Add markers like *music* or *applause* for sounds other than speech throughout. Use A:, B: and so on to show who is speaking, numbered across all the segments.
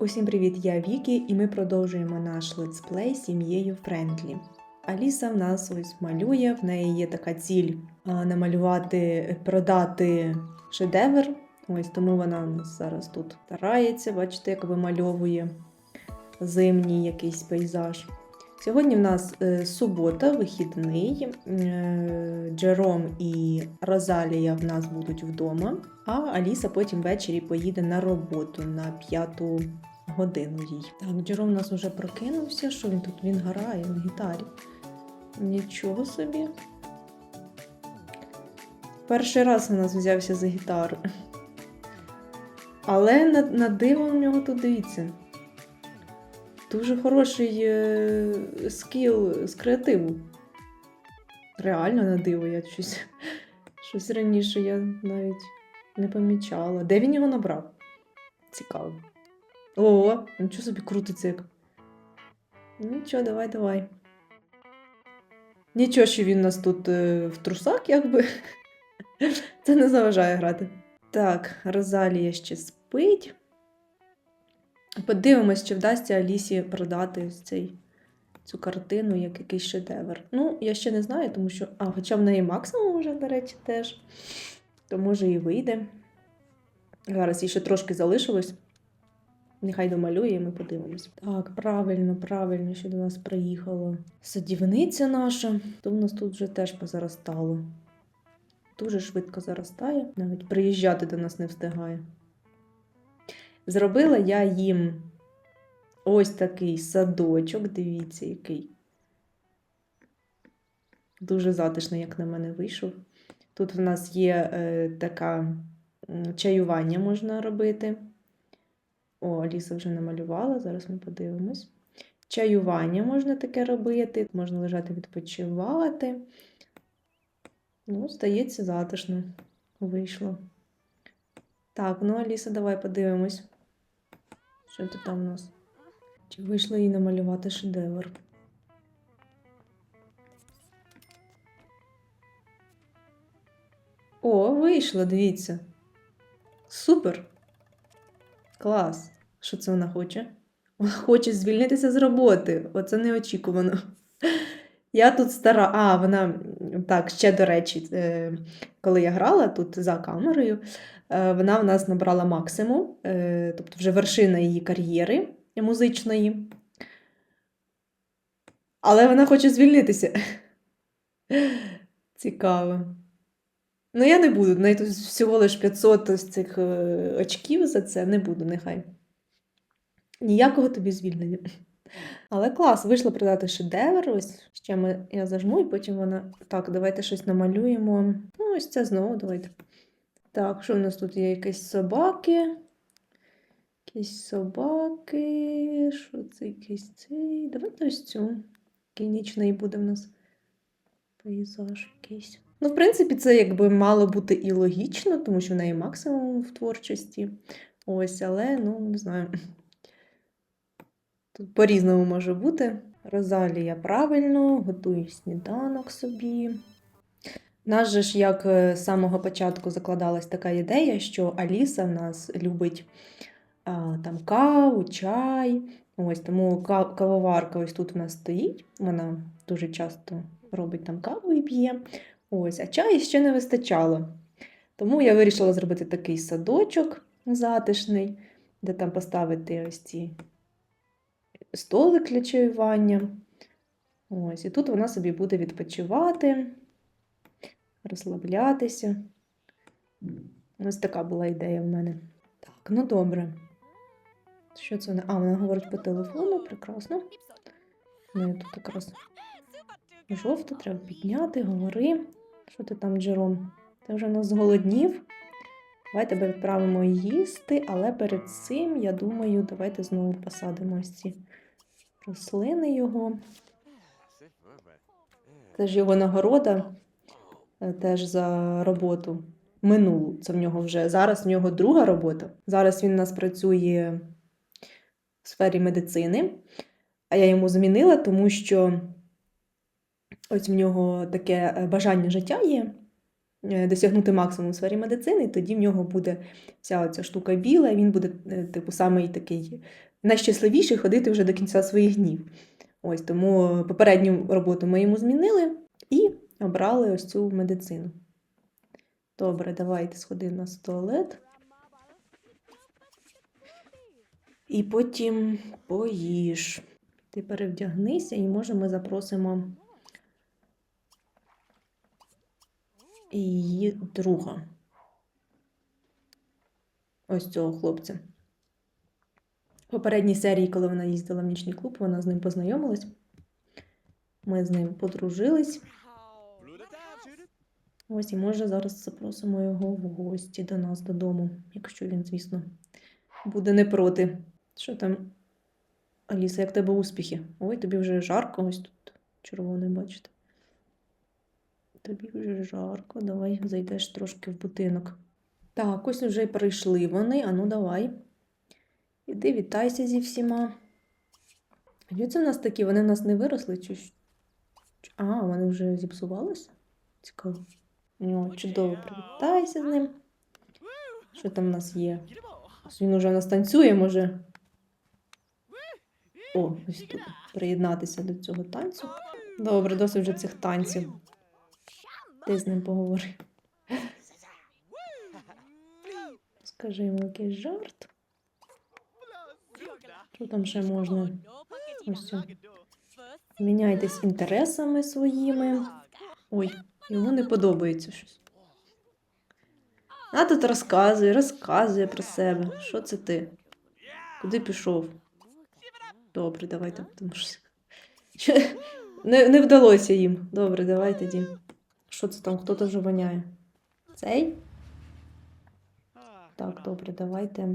A: Усім привіт, я Вікі, і ми продовжуємо наш летсплей сім'єю Френдлі. Аліса в нас ось малює, в неї є така ціль намалювати, продати шедевр. Ось тому вона зараз тут старається, бачите, як вимальовує зимній якийсь пейзаж. Сьогодні в нас е, субота, вихідний. Е, Джером і Розалія в нас будуть вдома, а Аліса потім ввечері поїде на роботу на п'яту годину їй. Так, Джером у нас вже прокинувся. Що він тут? Він грає на гітарі. Нічого собі. Перший раз у нас взявся за гітару. Але на, на диво в нього тут дивіться. Дуже хороший е, скіл з креативу. Реально на диво, я щось, *laughs* щось раніше я навіть не помічала. Де він його набрав? Цікаво. О, нічого собі крутиться як. Нічого, давай, давай. Нічого, що він у нас тут е, в трусах, якби. *laughs* Це не заважає грати. Так, Розалія ще спить. Подивимось, чи вдасться Алісі продати цей, цю картину як якийсь шедевр. Ну, я ще не знаю, тому що. А, хоча в неї максимум вже, до речі, теж. То може і вийде. Зараз їй ще трошки залишилось. Нехай домалює, і ми подивимось. Так, правильно, правильно, що до нас приїхала садівниця наша. То в нас тут вже теж позаростало. Дуже швидко заростає, навіть приїжджати до нас не встигає. Зробила я їм ось такий садочок, дивіться, який. Дуже затишний, як на мене вийшов. Тут в нас є е, така чаювання можна робити. О, Аліса вже намалювала, зараз ми подивимось. Чаювання можна таке робити, можна лежати відпочивати. Ну, здається, затишно вийшло. Так, ну Аліса, давай подивимось. Що тут там у нас? Чи вийшло їй намалювати шедевр? О, вийшло, дивіться. Супер! Клас! Що це вона хоче? Вона хоче звільнитися з роботи. Оце неочікувано. Я тут стара. А, вона так, ще до речі, е, коли я грала тут за камерою, е, вона в нас набрала максимум, е, тобто вже вершина її кар'єри музичної. Але вона хоче звільнитися. *laughs* Цікаво. Ну, я не буду. Навіть всього лиш 500 з цих очків за це не буду, нехай. Ніякого тобі звільнення. Але клас, вийшло продати шедевр. Ось ще ми, я зажму, і потім вона. Так, давайте щось намалюємо. Ну, ось це знову давайте. Так, що в нас тут є? Якісь собаки. Якісь собаки. Що це якийсь цей? Давайте ось цю. Який нічний буде в нас пейзаж якийсь. Ну, в принципі, це якби мало бути і логічно, тому що в неї максимум в творчості. Ось, але, ну, не знаю. Тут по-різному може бути. Розалія правильно, готує сніданок собі. Нас же ж, як е, з самого початку закладалась така ідея, що Аліса в нас любить а, там каву, чай. Ось тому кавоварка ось тут в нас стоїть. Вона дуже часто робить там каву і п'є. Ось, а чаю ще не вистачало. Тому я вирішила зробити такий садочок затишний, де там поставити ось ці столик для чаювання. Ось, і тут вона собі буде відпочивати, розслаблятися. Ось така була ідея в мене. Так, ну добре. Що це вона? А, вона говорить по телефону, прекрасно. Ну, тут якраз жовто, треба підняти, говори. Що ти там, Джером? Ти вже нас зголоднів. Давай тебе відправимо їсти, але перед цим, я думаю, давайте знову посадимо ось ці рослини його. Це ж його нагорода е, теж за роботу минулу. Це в нього вже зараз в нього друга робота. Зараз він у нас працює в сфері медицини, а я йому змінила, тому що ось в нього таке е, бажання життя є. Е, досягнути максимум у сфері медицини, і тоді в нього буде вся оця штука біла, і він буде, е, типу, самий такий найщасливіший ходити вже до кінця своїх днів. Ось тому попередню роботу ми йому змінили і обрали ось цю медицину. Добре, давайте сходи на туалет. І потім поїж. Ти перевдягнися, і може ми запросимо її друга. Ось цього хлопця. В попередній серії, коли вона їздила в нічний клуб, вона з ним познайомилась. Ми з ним подружились. Ось і може зараз запросимо його в гості до нас додому, якщо він, звісно, буде не проти. Що там, Аліса, як тебе успіхи? Ой, тобі вже жарко, ось тут червоне, бачите. Тобі вже жарко, давай зайдеш трошки в будинок. Так, ось вже прийшли вони. Ану, давай. Іди вітайся зі всіма. А це в нас такі? Вони в нас не виросли? Чи... А, вони вже зіпсувалися? Цікаво. О, чудово, привітайся з ним. Що там в нас є? Він уже в нас танцює, може. О, ось тут приєднатися до цього танцю. Добре, досить вже цих танців. Ти з ним поговори. Скажи йому якийсь жарт. Що там ще можна? Ось. Міняйтесь інтересами своїми. Ой, йому не подобається щось. А тут розказує, розказує про себе. Що це ти? Куди пішов? Добре, давайте. Не, не вдалося їм. Добре, давай тоді. Що це там? Хто-то вже воняє? Цей? Так, добре, давайте.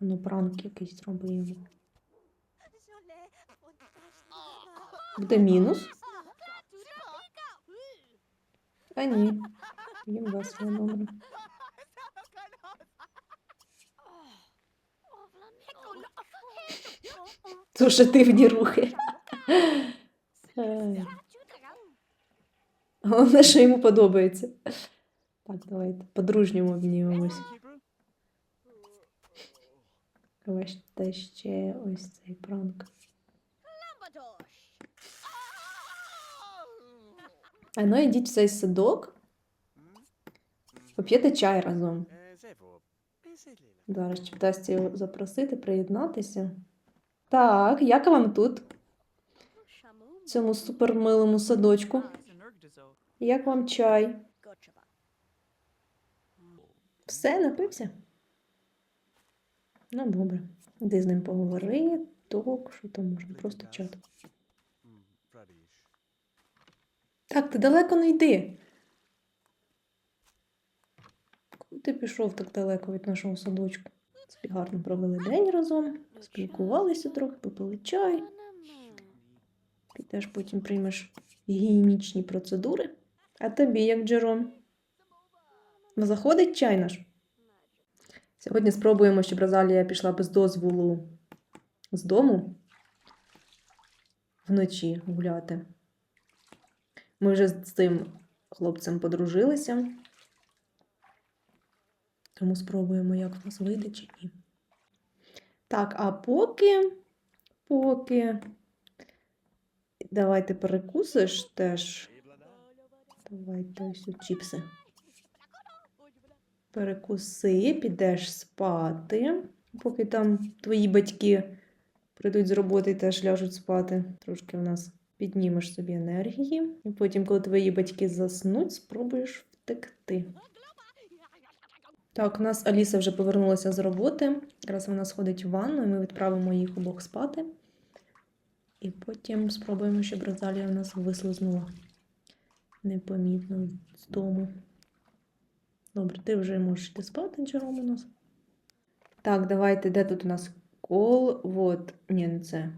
A: Ну, пранк якийсь зробимо. Буде мінус? А ні. Їм весело, добре. Сушативні рухи. Головне, що йому подобається. Так, давайте по-дружньому обнімемось. Давайте ще ось цей пранк. А ну йдіть в цей садок, поп'єте чай разом. Зараз чи вдасться його запросити, приєднатися. Так, як вам тут, в цьому супермилому садочку? Як вам чай? Все, напився? Ну, добре. Іди з ним поговори, ток, що там можна, просто чат. Так, ти далеко не йди. Куди ти пішов так далеко від нашого садочку? Собі гарно провели день разом, спілкувалися трохи, попили чай. Підеш потім приймеш гігієнічні процедури. А тобі, як Джером? Заходить чай наш? Сьогодні спробуємо, щоб Розалія пішла без дозволу з дому вночі гуляти. Ми вже з цим хлопцем подружилися. Тому спробуємо, як в нас вийде чи ні. Так, а поки, поки. Давайте перекусиш теж. Давайте ось тут чіпси. Перекуси, підеш спати, поки там твої батьки прийдуть з роботи і теж ляжуть спати. Трошки в нас піднімеш собі енергії. І потім, коли твої батьки заснуть, спробуєш втекти. Так, у нас Аліса вже повернулася з роботи. Зараз вона сходить в ванну, і ми відправимо їх обох спати. І потім спробуємо, щоб Розалія у нас вислизнула непомітно з дому. Добре, ти вже можеш йти спати, Джером у нас. Так, давайте, де тут у нас кол? Вот. Ні, не це.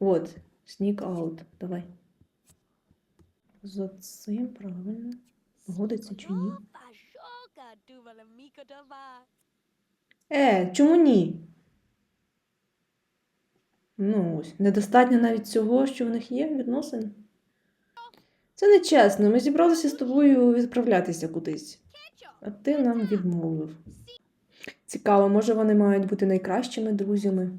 A: Вот. Sneak out. Давай. За цим, правильно. Годиться чи ні? Е, чому ні? Ну ось, недостатньо навіть цього, що в них є відносин. Це не чесно. Ми зібралися з тобою відправлятися кудись. А ти нам відмовив. Цікаво, може вони мають бути найкращими друзями?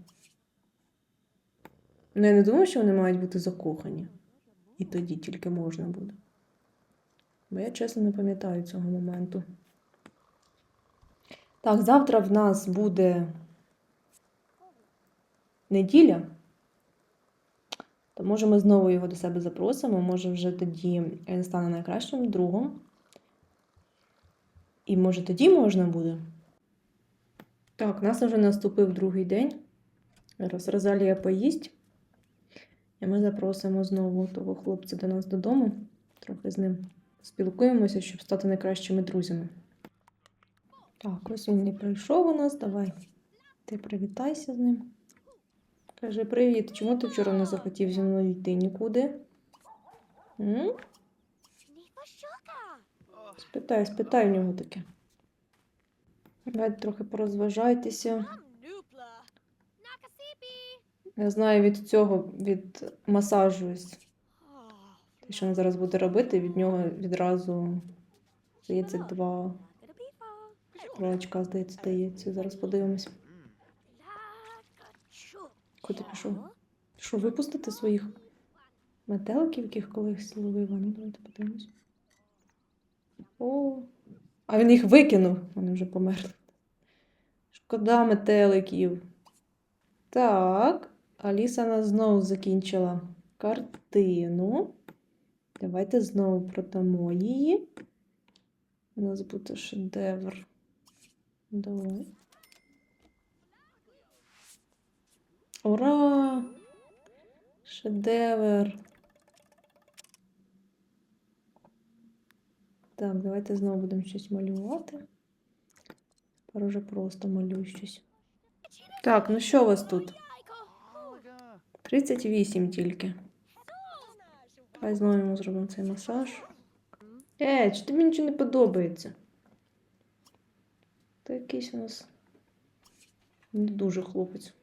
A: Ну, я не думаю, що вони мають бути закохані. І тоді тільки можна буде. Бо я чесно не пам'ятаю цього моменту. Так, завтра в нас буде неділя. То може ми знову його до себе запросимо. Може, вже тоді він стане найкращим другом. І може тоді можна буде. Так, нас вже наступив другий день. Зараз поїсть. І ми запросимо знову того хлопця до нас додому. Трохи з ним спілкуємося, щоб стати найкращими друзями. Так, ось він і прийшов у нас. Давай. Ти привітайся з ним. Каже, привіт, чому ти вчора не захотів зі мною йти нікуди? М? Спитай, спитай в нього таке. Давайте трохи порозважайтеся. Я знаю від цього, від масажу, те, що він зараз буде робити, від нього відразу, здається, два, два очка, здається, дається. Зараз подивимось. Куди пішов? Що, випустити своїх метеликів, яких колись ловив? Ну, давайте подивимось. О, а він їх викинув, вони вже померли. Шкода метеликів. Так, Аліса нас знову закінчила картину. Давайте знову продамо її. У нас буде шедевр. Давай. Ура! Шедевр. Так, давайте знову будемо щось малювати. Тепер уже просто малюю щось. Так, ну що у вас тут? 38 тільки. Давай знову йому зробимо цей масаж. Е, чи тобі нічого не подобається? Та якийсь у нас не дуже хлопець.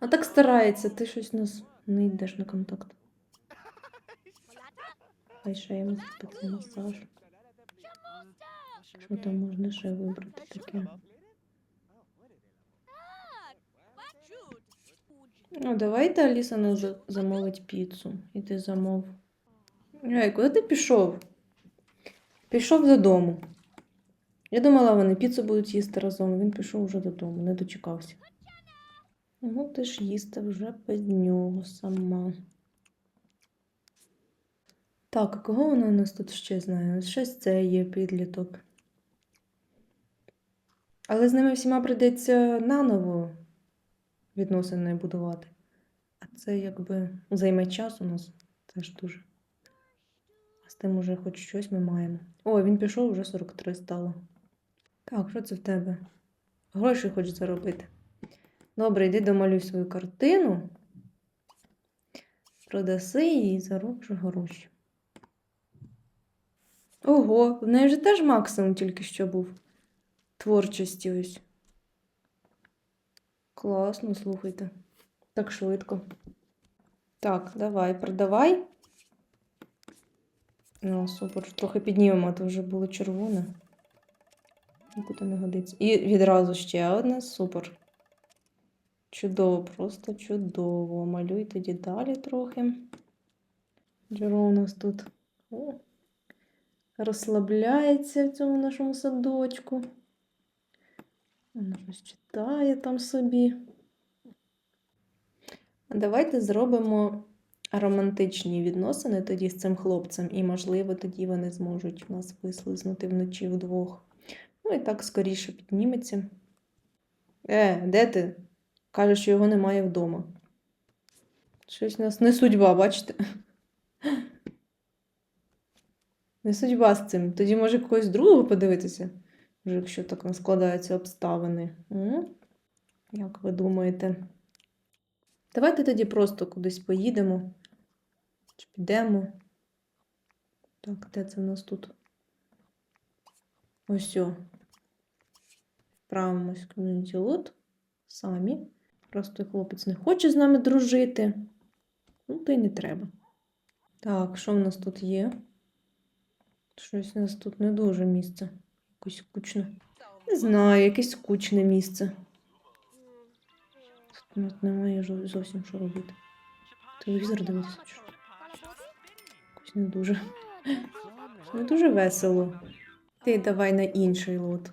A: А так старається, ти щось нас не йдеш на контакт. Хай ще йому зробити масаж. Що там можна ще вибрати таке? Ну, давайте Аліса нас за- замовить піцу. І ти замов. Ей, куди ти пішов? Пішов додому. Я думала, вони піцу будуть їсти разом, він пішов вже додому, не дочекався. Ну, ти ж їсти вже без нього сама. Так, а кого вона у нас тут ще знає? Щось це є підліток. Але з ними всіма прийдеться наново відносини будувати. А це якби займе час у нас теж дуже. А з тим уже хоч щось ми маємо. О, він пішов, вже 43 стало. Так, що це в тебе? Гроші хочеш заробити. Добре, йди домалюй свою картину. Продаси її і гроші. Ого, в неї вже теж максимум тільки що був. Творчості ось. Класно, слухайте. Так швидко. Так, давай, продавай. Ну, супер. Трохи піднімемо, а то вже було червоне. Нікуди не годиться. І відразу ще одне. Супер. Чудово, просто чудово. Малюй тоді далі трохи. Джеро у нас тут о, розслабляється в цьому нашому садочку. Вона щось читає там собі. Давайте зробимо романтичні відносини тоді з цим хлопцем, і, можливо, тоді вони зможуть у нас вислизнути вночі вдвох. Ну і так скоріше підніметься. Е, де ти? Каже, що його немає вдома. Щось у нас не судьба, бачите? Не судьба з цим. Тоді може когось другого подивитися, вже якщо так складаються обставини. Як ви думаєте? Давайте тоді просто кудись поїдемо. Чи підемо. Так, де це в нас тут? Ось. Вправимось в ком'юніті лут. Самі. Просто хлопець не хоче з нами дружити. Ну, то й не треба. Так, що в нас тут є? Щось у нас тут не дуже місце. Якось скучне. Не знаю, якесь скучне місце. Тут немає зовсім що робити. Телевізор дивитися. Якось не дуже. Не дуже весело. Ти давай на інший лот.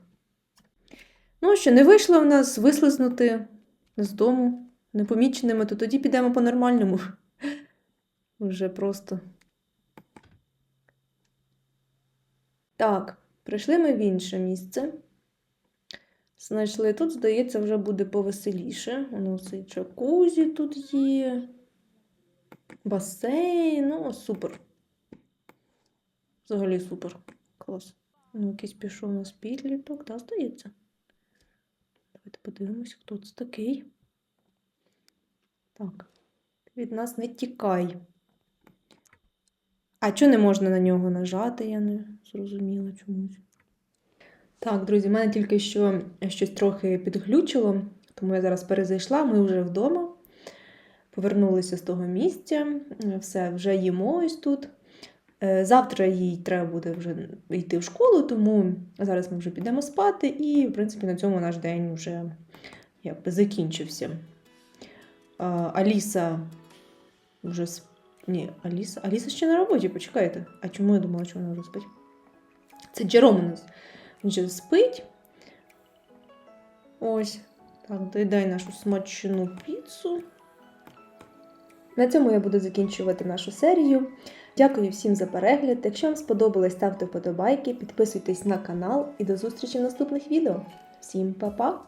A: Ну, що не вийшло в нас вислизнути з дому непоміченими, то тоді підемо по-нормальному. Вже просто. Так, прийшли ми в інше місце. Знайшли тут, здається, вже буде повеселіше. Воно цей джакузі тут є. Басейн. Ну, супер. Взагалі супер. Клас. Ну, якийсь пішов у нас підліток, да, здається. Подивимось, хто це такий. Так. Від нас не тікай. А чого не можна на нього нажати? Я не зрозуміла чомусь. Так, друзі, в мене тільки що щось трохи підглючило, тому я зараз перезайшла, ми вже вдома. Повернулися з того місця, все, вже їмо ось тут. Е, Завтра їй треба буде вже йти в школу, тому зараз ми вже підемо спати, і, в принципі, на цьому наш день вже якби закінчився. Аліса вже Ні, Аліса. Аліса ще на роботі, почекайте. А чому я думала, що вона вже спить? Це Джером у нас. Він ще спить. Ось. Так, доїдай нашу смачну піцу. На цьому я буду закінчувати нашу серію. Дякую всім за перегляд. Якщо вам сподобалось, ставте вподобайки, підписуйтесь на канал і до зустрічі в наступних відео. Всім па-па!